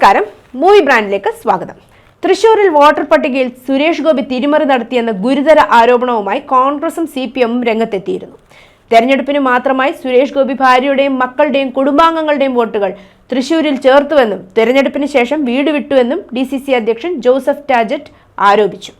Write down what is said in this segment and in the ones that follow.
നമസ്കാരം. മൂവി ബ്രാൻഡിലേക്ക് സ്വാഗതം. തൃശൂരിൽ വോട്ടർ പട്ടികയിൽ സുരേഷ് ഗോപി തിരിമറി നടത്തിയെന്ന ഗുരുതര ആരോപണവുമായി കോൺഗ്രസും സി പി എമ്മും രംഗത്തെത്തിയിരുന്നു. തെരഞ്ഞെടുപ്പിന് മാത്രമായി സുരേഷ് ഗോപി ഭാര്യയുടെയും മക്കളുടെയും കുടുംബാംഗങ്ങളുടെയും വോട്ടുകൾ തൃശൂരിൽ ചേർത്തുവെന്നും തെരഞ്ഞെടുപ്പിന് ശേഷം വീട് വിട്ടുവെന്നും ഡി സി സി അധ്യക്ഷൻ ജോസഫ് ടാജറ്റ് ആരോപിച്ചു.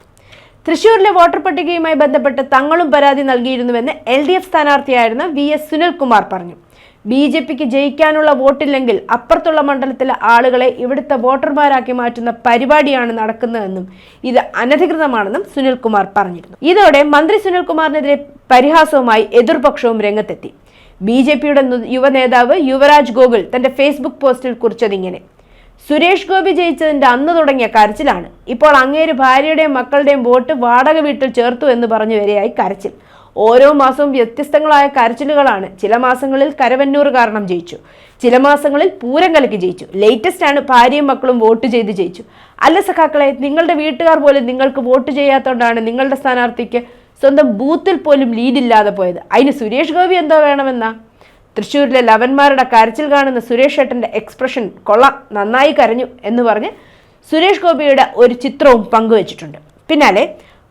തൃശൂരിലെ വോട്ടർ പട്ടികയുമായി ബന്ധപ്പെട്ട് തങ്ങളും പരാതി നൽകിയിരുന്നുവെന്ന് എൽ ഡി എഫ് സ്ഥാനാർത്ഥിയായിരുന്ന വി എസ് സുനിൽകുമാർ പറഞ്ഞു. ബി ജെ പിക്ക് ജയിക്കാനുള്ള വോട്ടില്ലെങ്കിൽ അപ്പുറത്തുള്ള മണ്ഡലത്തിലെ ആളുകളെ ഇവിടുത്തെ വോട്ടർമാരാക്കി മാറ്റുന്ന പരിപാടിയാണ് നടക്കുന്നതെന്നും ഇത് അനധികൃതമാണെന്നും സുനിൽകുമാർ പറഞ്ഞിരുന്നു. ഇതോടെ മന്ത്രി സുനിൽകുമാറിനെതിരെ പരിഹാസവുമായി എതിർപക്ഷവും രംഗത്തെത്തി. ബി ജെ പിയുടെ യുവ നേതാവ് യുവരാജ് ഗോകുൽ തന്റെ ഫേസ്ബുക്ക് പോസ്റ്റിൽ കുറിച്ചതിങ്ങനെ. സുരേഷ് ഗോപി ജയിച്ചതിന്റെ അന്ന് തുടങ്ങിയ കരച്ചിലാണ്. ഇപ്പോൾ അങ്ങേര് ഭാര്യയുടെയും മക്കളുടെയും വോട്ട് വാടക വീട്ടിൽ ചേർത്തു എന്ന് പറഞ്ഞു വരെയായി കരച്ചിൽ. ഓരോ മാസവും വ്യത്യസ്തങ്ങളായ കരച്ചിലുകളാണ്. ചില മാസങ്ങളിൽ കരവന്നൂർ കാരണം ജയിച്ചു. ചില മാസങ്ങളിൽ പൂരം കലക്കി ജയിച്ചു. ലേറ്റസ്റ്റ് ആണ് ഭാര്യയും മക്കളും വോട്ട് ചെയ്ത് ജയിച്ചു. അല്ല സഖാക്കളെ നിങ്ങളുടെ വീട്ടുകാർ പോലും നിങ്ങൾക്ക് വോട്ട് ചെയ്യാത്തതുകൊണ്ടാണ് നിങ്ങളുടെ സ്ഥാനാർത്ഥിക്ക് സ്വന്തം ബൂത്തിൽ പോലും ലീഡില്ലാതെ പോയത്. അതിന് സുരേഷ് ഗോപി എന്തോ വേണമെന്നാ? തൃശ്ശൂരിലെ ലവന്മാരുടെ കരച്ചിൽ കാണുന്ന സുരേഷ് ഏട്ടന്റെ എക്സ്പ്രഷൻ കൊള്ളാം നന്നായി കരഞ്ഞു എന്ന് പറഞ്ഞ് സുരേഷ് ഗോപിയുടെ ഒരു ചിത്രവും പങ്കുവച്ചിട്ടുണ്ട്. പിന്നാലെ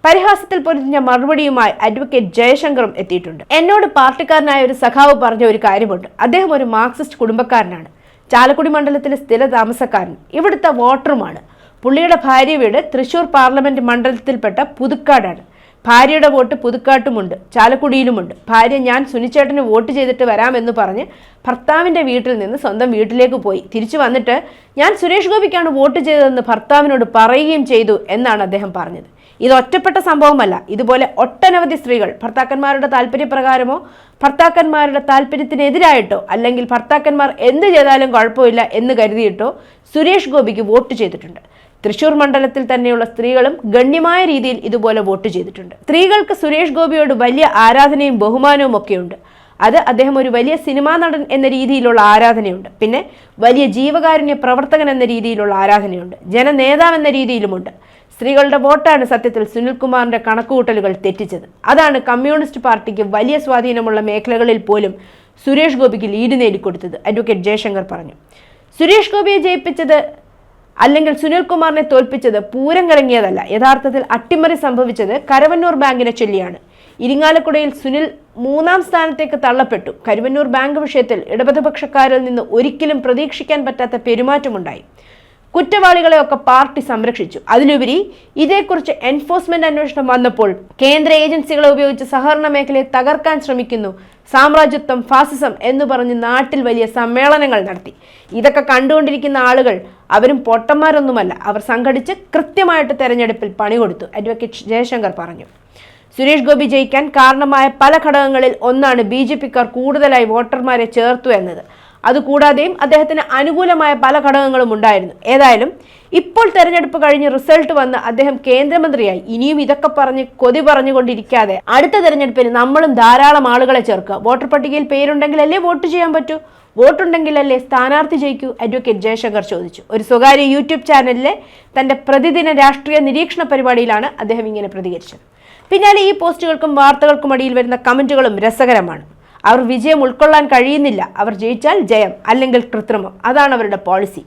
പരിഹാസത്തിൽ പൊരിഞ്ഞ മറുപടിയുമായി അഡ്വക്കേറ്റ് ജയശങ്കറും എത്തിയിട്ടുണ്ട്. എന്നോട് പാർട്ടിക്കാരനായ ഒരു സഖാവ് പറഞ്ഞ ഒരു കാര്യമുണ്ട്. അദ്ദേഹം ഒരു മാർക്സിസ്റ്റ് കുടുംബക്കാരനാണ്. ചാലക്കുടി മണ്ഡലത്തിലെ സ്ഥിര താമസക്കാരൻ ഇവിടുത്തെ വോട്ടറുമാണ്. പുള്ളിയുടെ ഭാര്യ വീട് തൃശൂർ പാർലമെന്റ് മണ്ഡലത്തിൽപ്പെട്ട പുതുക്കാടാണ്. ഭാര്യയുടെ വോട്ട് പുതുക്കാട്ടുമുണ്ട്. ചാലക്കുടിയിലുമുണ്ട്. ഭാര്യ ഞാൻ സുനിച്ചേട്ടന് വോട്ട് ചെയ്തിട്ട് വരാമെന്ന് പറഞ്ഞ് ഭർത്താവിന്റെ വീട്ടിൽ നിന്ന് സ്വന്തം വീട്ടിലേക്ക് പോയി. തിരിച്ചു വന്നിട്ട് ഞാൻ സുരേഷ് ഗോപിക്കാണ് വോട്ട് ചെയ്തതെന്ന് ഭർത്താവിനോട് പറയുകയും ചെയ്തു എന്നാണ് അദ്ദേഹം പറഞ്ഞത്. ഇത് ഒറ്റപ്പെട്ട സംഭവമല്ല. ഇതുപോലെ ഒട്ടനവധി സ്ത്രീകൾ ഭർത്താക്കന്മാരുടെ താല്പര്യപ്രകാരമോ ഭർത്താക്കന്മാരുടെ താല്പര്യത്തിനെതിരായിട്ടോ അല്ലെങ്കിൽ ഭർത്താക്കന്മാർ എന്ത് ചെയ്താലും കുഴപ്പമില്ല എന്ന് കരുതിയിട്ടോ സുരേഷ് ഗോപിക്ക് വോട്ട് ചെയ്തിട്ടുണ്ട്. തൃശൂർ മണ്ഡലത്തിൽ തന്നെയുള്ള സ്ത്രീകളും ഗണ്യമായ രീതിയിൽ ഇതുപോലെ വോട്ട് ചെയ്തിട്ടുണ്ട്. സ്ത്രീകൾക്ക് സുരേഷ് ഗോപിയോട് വലിയ ആരാധനയും ബഹുമാനവും ഒക്കെയുണ്ട്. അത് അദ്ദേഹം ഒരു വലിയ സിനിമാ നടൻ എന്ന രീതിയിലുള്ള ആരാധനയുണ്ട്. പിന്നെ വലിയ ജീവകാരുണ്യ പ്രവർത്തകൻ എന്ന രീതിയിലുള്ള ആരാധനയുണ്ട്. ജനനേതാവ് എന്ന രീതിയിലുമുണ്ട്. സ്ത്രീകളുടെ വോട്ടാണ് സത്യത്തിൽ സുനിൽകുമാറിന്റെ കണക്കുകൂട്ടലുകൾ തെറ്റിച്ചത്. അതാണ് കമ്മ്യൂണിസ്റ്റ് പാർട്ടിക്ക് വലിയ സ്വാധീനമുള്ള മേഖലകളിൽ പോലും സുരേഷ് ഗോപിക്ക് ലീഡ് നേടിക്കൊടുത്തത് അഡ്വക്കേറ്റ് ജയശങ്കർ പറഞ്ഞു. സുരേഷ് ഗോപിയെ ജയിപ്പിച്ചത് അല്ലെങ്കിൽ സുനിൽകുമാറിനെ തോൽപ്പിച്ചത് പൂരം കലങ്ങിയതല്ല യഥാർത്ഥത്തിൽ അട്ടിമറി സംഭവിച്ചത് കരവന്നൂർ ബാങ്കിനെ ചൊല്ലിയാണ്. ഇരിങ്ങാലക്കുടയിൽ സുനിൽ മൂന്നാം സ്ഥാനത്തേക്ക് തള്ളപ്പെട്ടു. കരുവന്നൂർ ബാങ്ക് വിഷയത്തിൽ ഇടതുപക്ഷക്കാരിൽ നിന്ന് ഒരിക്കലും പ്രതീക്ഷിക്കാൻ പറ്റാത്ത പെരുമാറ്റമുണ്ടായി. കുറ്റവാളികളെയൊക്കെ പാർട്ടി സംരക്ഷിച്ചു. അതിലുപരി ഇതേക്കുറിച്ച് എൻഫോഴ്സ്മെന്റ് അന്വേഷണം വന്നപ്പോൾ കേന്ദ്ര ഏജൻസികളെ ഉപയോഗിച്ച് സഹകരണ മേഖലയെ തകർക്കാൻ ശ്രമിക്കുന്നു സാമ്രാജ്യത്വം ഫാസിസം എന്ന് പറഞ്ഞ് നാട്ടിൽ വലിയ സമ്മേളനങ്ങൾ നടത്തി. ഇതൊക്കെ കണ്ടുകൊണ്ടിരിക്കുന്ന ആളുകൾ അവരും പൊട്ടന്മാരൊന്നുമല്ല. അവർ സംഘടിച്ച് കൃത്യമായിട്ട് തെരഞ്ഞെടുപ്പിൽ പണി കൊടുത്തു. അഡ്വക്കേറ്റ് ജയശങ്കർ പറഞ്ഞു. സുരേഷ് ഗോപി ജയിക്കാൻ കാരണമായ പല ഘടകങ്ങളിൽ ഒന്നാണ് ബി ജെ പിക്കാർ കൂടുതലായി വോട്ടർമാരെ ചേർത്തു എന്നത്. അതുകൂടാതെയും അദ്ദേഹത്തിന് അനുകൂലമായ പല ഘടകങ്ങളും ഉണ്ടായിരുന്നു. ഏതായാലും ഇപ്പോൾ തെരഞ്ഞെടുപ്പ് കഴിഞ്ഞ് റിസൾട്ട് വന്ന് അദ്ദേഹം കേന്ദ്രമന്ത്രിയായി. ഇനിയും ഇതൊക്കെ പറഞ്ഞ് കൊതി പറഞ്ഞുകൊണ്ടിരിക്കാതെ അടുത്ത തെരഞ്ഞെടുപ്പിന് നമ്മളും ധാരാളം ആളുകളെ ചേർക്കുക. വോട്ടർ പട്ടികയിൽ പേരുണ്ടെങ്കിലല്ലേ വോട്ട് ചെയ്യാൻ പറ്റൂ? വോട്ടുണ്ടെങ്കിലല്ലേ സ്ഥാനാർത്ഥി ജയിക്കൂ? അഡ്വക്കേറ്റ് ജയശങ്കർ ചോദിച്ചു. ഒരു സ്വകാര്യ യൂട്യൂബ് ചാനലിലെ തന്റെ പ്രതിദിന രാഷ്ട്രീയ നിരീക്ഷണ പരിപാടിയിലാണ് അദ്ദേഹം ഇങ്ങനെ പ്രതികരിച്ചത്. പിന്നാലെ ഈ പോസ്റ്റുകൾക്കും വാർത്തകൾക്കും അടിയിൽ വരുന്ന കമന്റുകളും രസകരമാണ്. അവർ വിജയം ഉൾക്കൊള്ളാൻ കഴിയുന്നില്ല. അവർ ജയിച്ചാൽ ജയം അല്ലെങ്കിൽ കൃത്രിമം. അതാണ് അവരുടെ പോളിസി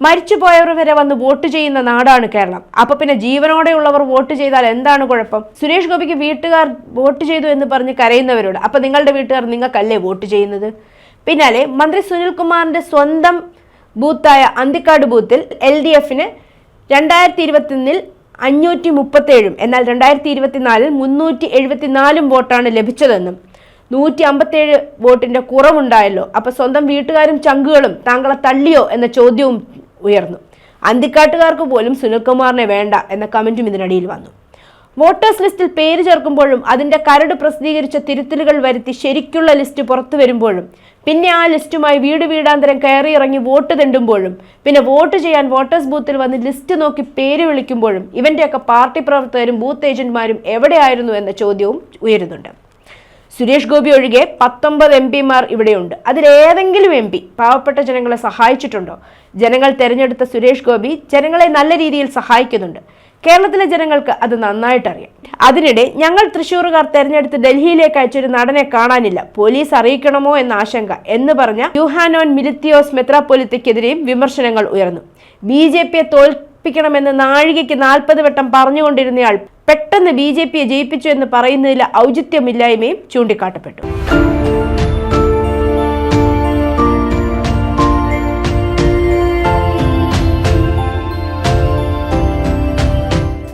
മരിച്ചുപോയവർ വരെ വന്ന് വോട്ട് ചെയ്യുന്ന നാടാണ് കേരളം. അപ്പൊ പിന്നെ ജീവനോടെയുള്ളവർ വോട്ട് ചെയ്താൽ എന്താണ് കുഴപ്പം? സുരേഷ് ഗോപിക്ക് വീട്ടുകാർ വോട്ട് ചെയ്തു എന്ന് പറഞ്ഞ് കരയുന്നവരോട് അപ്പൊ നിങ്ങളുടെ വീട്ടുകാർ നിങ്ങൾക്കല്ലേ വോട്ട് ചെയ്യുന്നത്? പിന്നാലെ മന്ത്രി സുനിൽകുമാറിന്റെ സ്വന്തം ബൂത്തായ അന്തിക്കാട് ബൂത്തിൽ എൽ ഡി എഫിന് രണ്ടായിരത്തി ഇരുപത്തിയൊന്നിൽ അഞ്ഞൂറ്റി മുപ്പത്തേഴും എന്നാൽ രണ്ടായിരത്തി ഇരുപത്തിനാലിൽ മുന്നൂറ്റി എഴുപത്തിനാലും വോട്ടാണ് ലഭിച്ചതെന്നും നൂറ്റി അമ്പത്തേഴ് വോട്ടിന്റെ കുറവുണ്ടായല്ലോ. അപ്പൊ സ്വന്തം വീട്ടുകാരും ചങ്കുകളും താങ്കളെ തള്ളിയോ എന്ന ചോദ്യവും ഉയർന്നു. അന്തിക്കാട്ടുകാർക്ക് പോലും സുനിൽകുമാറിനെ വേണ്ട എന്ന കമന്റും ഇതിനിടയിൽ വന്നു. വോട്ടേഴ്സ് ലിസ്റ്റിൽ പേര് ചേർക്കുമ്പോഴും അതിന്റെ കരട് പ്രസിദ്ധീകരിച്ച തിരുത്തലുകൾ വരുത്തി ശരിക്കുള്ള ലിസ്റ്റ് പുറത്തു വരുമ്പോഴും പിന്നെ ആ ലിസ്റ്റുമായി വീട് വീടാന്തരം കയറി ഇറങ്ങി വോട്ട് തെണ്ടുമ്പോഴും പിന്നെ വോട്ട് ചെയ്യാൻ വോട്ടേഴ്സ് ബൂത്തിൽ വന്ന് ലിസ്റ്റ് നോക്കി പേര് വിളിക്കുമ്പോഴും ഇവന്റെയൊക്കെ പാർട്ടി പ്രവർത്തകരും ബൂത്ത് ഏജന്റുമാരും എവിടെയായിരുന്നു എന്ന ചോദ്യവും ഉയരുന്നുണ്ട്. സുരേഷ് ഗോപി ഒഴികെ പത്തൊമ്പത് എം പിമാർ ഇവിടെയുണ്ട്. അതിലേതെങ്കിലും എം പി പാവപ്പെട്ട ജനങ്ങളെ സഹായിച്ചിട്ടുണ്ടോ? ജനങ്ങൾ തെരഞ്ഞെടുത്ത സുരേഷ് ഗോപി ജനങ്ങളെ നല്ല രീതിയിൽ സഹായിക്കുന്നുണ്ട്. കേരളത്തിലെ ജനങ്ങൾക്ക് അത് നന്നായിട്ടറിയാം. അതിനിടെ ഞങ്ങൾ തൃശ്ശൂറുകാർ തെരഞ്ഞെടുത്ത് ഡൽഹിയിലേക്ക് അയച്ചൊരു നടനെ കാണാനില്ല. പോലീസ് അറിയിക്കണമോ എന്ന ആശങ്ക എന്ന് പറഞ്ഞ യുഹാനോൻ മിലിത്തിയോസ് മെത്രാപ്പൊലിത്തയ്ക്കെതിരെയും വിമർശനങ്ങൾ ഉയർന്നു. ബി ജെ പിയെ തോൽപ്പിക്കണമെന്ന് നാഴികയ്ക്ക് നാൽപ്പത് വട്ടം പറഞ്ഞുകൊണ്ടിരുന്നയാൾ പെട്ടെന്ന് ബി ജെ പിയെ ജയിപ്പിച്ചു എന്ന് പറയുന്നതിൽ ഔചിത്യമില്ലായ്മയും ചൂണ്ടിക്കാട്ടപ്പെട്ടു.